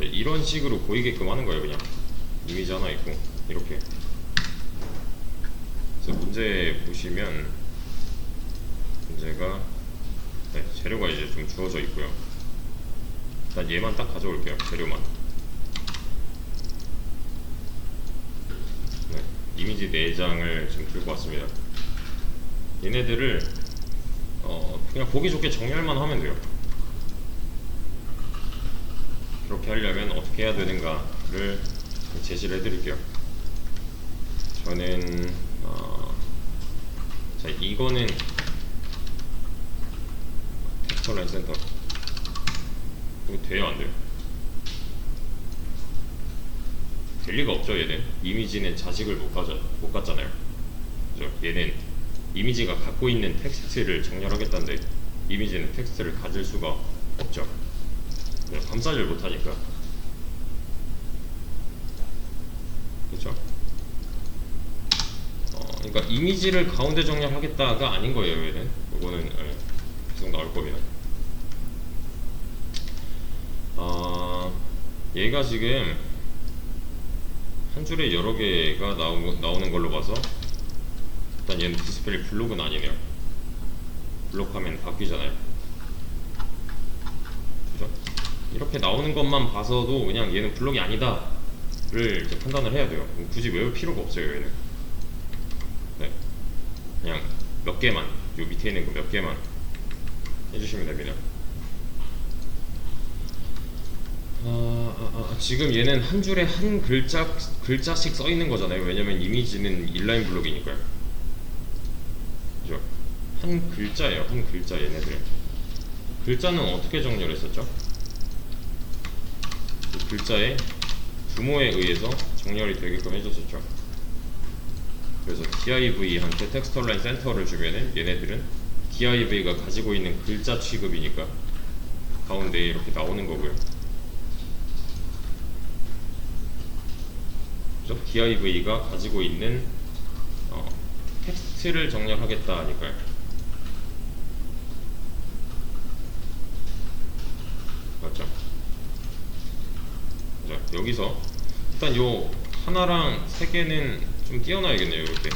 자, 이런 식으로 보이게끔 하는 거예요 그냥. 이미지 하나 있고 이렇게. 그래서 문제 보시면 문제가 네, 재료가 이제 좀 주어져 있고요. 일단 얘만 딱 가져올게요 재료만. 네, 이미지 4장을 지금 들고 왔습니다. 얘네들을 어, 그냥 보기 좋게 정렬만 하면 돼요 그렇게 하려면 어떻게 해야 되는가를 제시를 해드릴게요. 저는 어, 자 이거는 텍스처 라인 센터 이거 돼요 안 돼요? 될 리가 없죠 얘는 이미지는 자식을 못 가져 못 갖잖아요. 그죠? 얘는 이미지가 갖고 있는 텍스트를 정렬하겠다는데 이미지는 텍스트를 가질 수가 없죠. 네, 감싸질 못하니까. 그렇죠? 어, 그러니까 이미지를 가운데 정렬하겠다가 아닌 거예요 얘는. 이거는 예, 계속 나올 겁니다 아 얘가 지금 한 줄에 여러 개가 나오, 나오는 걸로 봐서 일단 얘는 디스플레이 블록은 아니네요. 블록하면 바뀌잖아요. 그죠? 이렇게 나오는 것만 봐서도 그냥 얘는 블록이 아니다를 이제 판단을 해야 돼요. 굳이 외울 필요가 없어요 얘는. 네, 그냥 몇 개만 요 밑에 있는 거 몇 개만 해주시면 됩니다. 아, 아, 아, 지금 얘는 한 줄에 한 글자 글자씩 써 있는 거잖아요. 왜냐면 이미지는 인라인 블록이니까요. 그죠? 한 글자예요. 한 글자 얘네들. 글자는 어떻게 정렬했었죠? 그 글자의 규모에 의해서 정렬이 되게끔 해줬었죠. 그래서 DIV한테 텍스터라인 센터를 주면은 얘네들은 DIV가 가지고 있는 글자 취급이니까 가운데에 이렇게 나오는 거고요. 그죠? DIV가 가지고 있는 어, 텍스트를 정렬하겠다 하니까요. 맞죠? 자, 여기서 일단 요 하나랑 세 개는 좀 띄워놔야겠네요, 이렇게.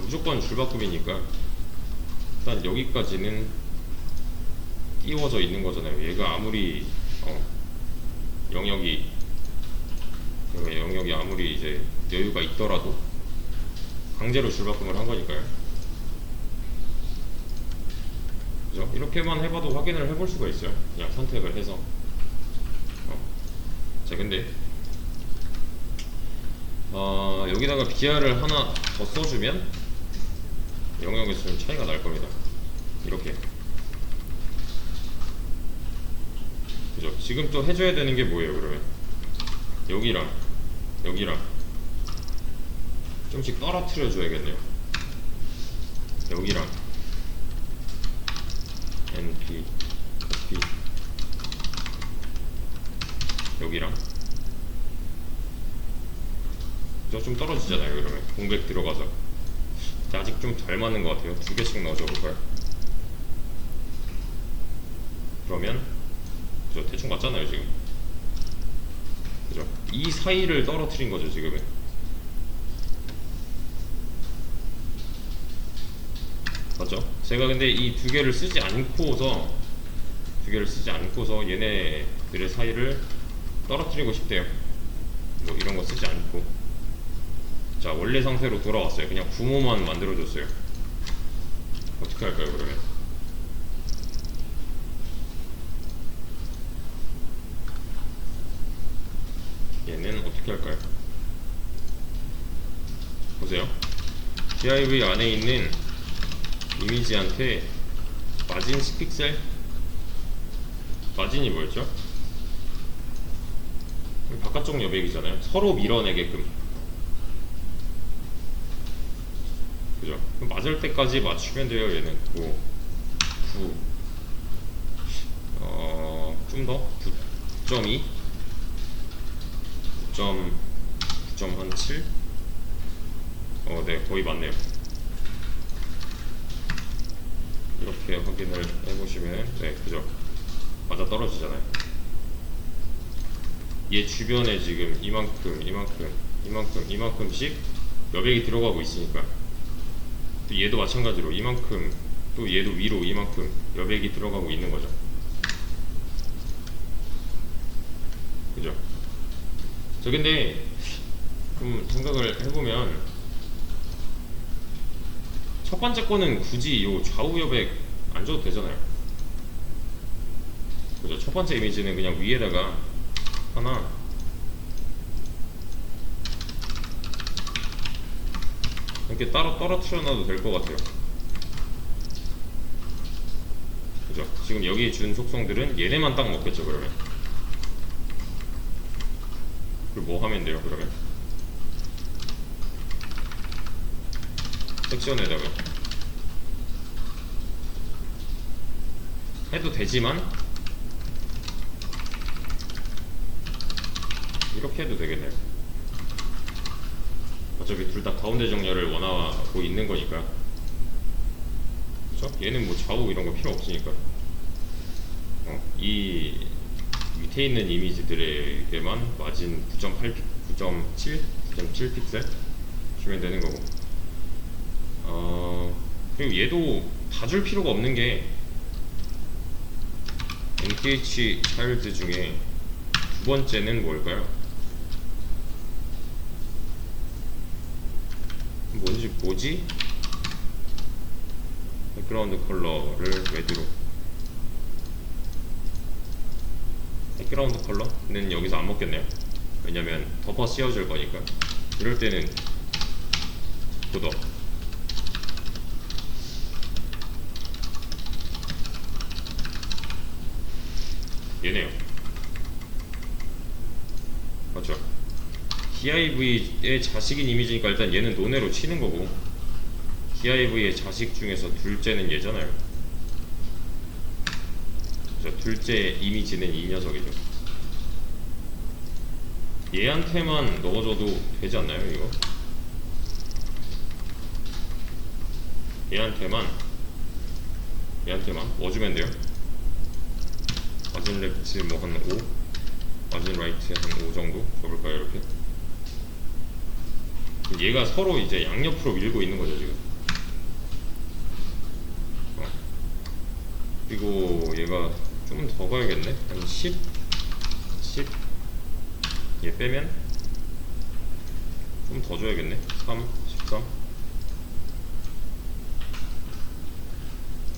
무조건 줄바꿈이니까 일단 여기까지는 띄워져 있는 거잖아요. 얘가 아무리 어, 영역이 영역이 아무리 이제 여유가 있더라도 강제로 줄바꿈을 한 거니까요. 그죠? 이렇게만 해봐도 확인을 해볼 수가 있어요. 그냥 선택을 해서. 어. 자, 근데 어, 여기다가 BR을 하나 더 써주면 영역에서 좀 차이가 날 겁니다. 이렇게. 그죠? 지금 또 해줘야 되는 게 뭐예요, 그러면? 여기랑, 여기랑 좀씩 떨어뜨려 줘야겠네요. 여기랑 NP, 여기랑 저좀 떨어지잖아요 그러면 공백 들어가서 아직 좀 덜 맞는 것 같아요 두 개씩 넣어줘 볼까요? 그러면 저 대충 맞잖아요 지금 그죠? 이 사이를 떨어뜨린 거죠 지금은 맞죠? 제가 근데 이 두 개를 쓰지 않고서 두 개를 쓰지 않고서 얘네들의 사이를 떨어뜨리고 싶대요. 뭐 이런 거 쓰지 않고 자 원래 상태로 돌아왔어요. 그냥 부모만 만들어줬어요. 어떻게 할까요 그러면? 얘는 어떻게 할까요? 보세요. div 안에 있는 이미지한테 마진 10픽셀 마진이 뭐였죠? 바깥쪽 여백이잖아요. 서로 밀어내게끔. 그죠? 맞을 때까지 맞추면 돼요 얘는. 9 9 어, 좀 더? 9.2 9.9.7 어, 네 거의 맞네요. 이렇게 확인을 해보시면 네 그죠? 맞아 떨어지잖아요 얘 주변에 지금 이만큼 이만큼 이만큼 이만큼씩 여백이 들어가고 있으니까. 또 얘도 마찬가지로 이만큼 또 얘도 위로 이만큼 여백이 들어가고 있는 거죠. 그죠? 저 근데 좀 생각을 해보면 첫 번째 거는 굳이 요 좌우 여백 안 줘도 되잖아요. 그죠? 첫 번째 이미지는 그냥 위에다가 하나. 이렇게 따로 떨어뜨려 놔도 될 것 같아요. 그죠? 지금 여기 준 속성들은 얘네만 딱 먹겠죠 그러면. 그걸 뭐 하면 돼요 그러면? 섹션에다가. 해도 되지만 이렇게 해도 되겠네요 어차피 둘 다 가운데 정렬을 원하고 있는 거니까 그쵸? 얘는 뭐 좌우 이런 거 필요 없으니까 어, 이 밑에 있는 이미지들에게만 마진 9.8 픽, 9.7, 9.7 픽셀 주면 되는 거고 어, 그리고 얘도 다 줄 필요가 없는 게 NTH 차일드 중에 두 번째는 뭘까요? 뭐지? 백그라운드 컬러를 레드로. 백그라운드 컬러는 여기서 안 먹겠네요. 왜냐면 덮어 씌워줄 거니까. 이럴 때는 보더 얘네요 맞죠 DIV의 자식인 이미지니까 일단 얘는 논외로 치는 거고. DIV의 자식 중에서 둘째는 얘잖아요. 그죠 둘째 이미지는 이 녀석이죠. 얘한테만 넣어줘도 되지 않나요 이거? 얘한테만? 얘한테만? 넣어주면 돼요? 마진 레프트 뭐한 5? 마진 라이트 한 5 정도? 줘볼까요 이렇게? 얘가 서로 이제 양옆으로 밀고 있는 거죠 지금 어. 그리고 얘가 좀 더 가야겠네 한 10? 10? 얘 빼면 좀 더 줘야겠네 3, 13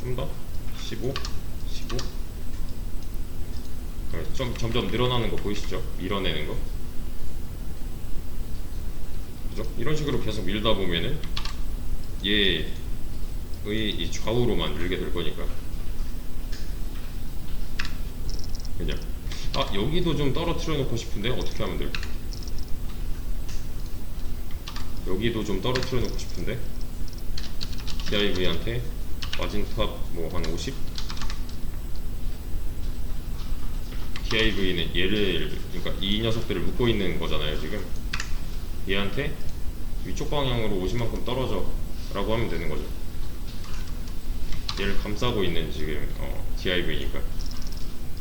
좀 더? 15? 15? 네, 좀 점점 늘어나는 거 보이시죠? 밀어내는 거. 그죠? 이런 식으로 계속 밀다 보면은 얘의 이 좌우로만 밀게 될 거니까. 그냥 아 여기도 좀 떨어뜨려 놓고 싶은데 어떻게 하면 돼요? 여기도 좀 떨어뜨려 놓고 싶은데 DIV한테 마진 탑 뭐 한 50? DIV는 얘를 그러니까 이 녀석들을 묶고 있는 거잖아요 지금 얘한테 위쪽 방향으로 50만큼 떨어져 라고 하면 되는 거죠. 얘를 감싸고 있는 지금 어, DIV니까.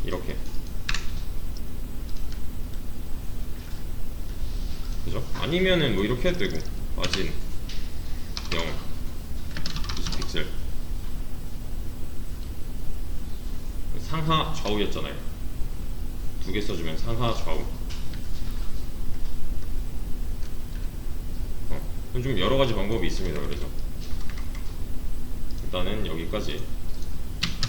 이렇게. 그죠? 아니면은 뭐 이렇게 해도 되고 마진 0 20픽셀. 상하 좌우였잖아요. 두 개 써주면 상하 좌우 어, 좀 여러 가지 방법이 있습니다. 그래서 일단은 여기까지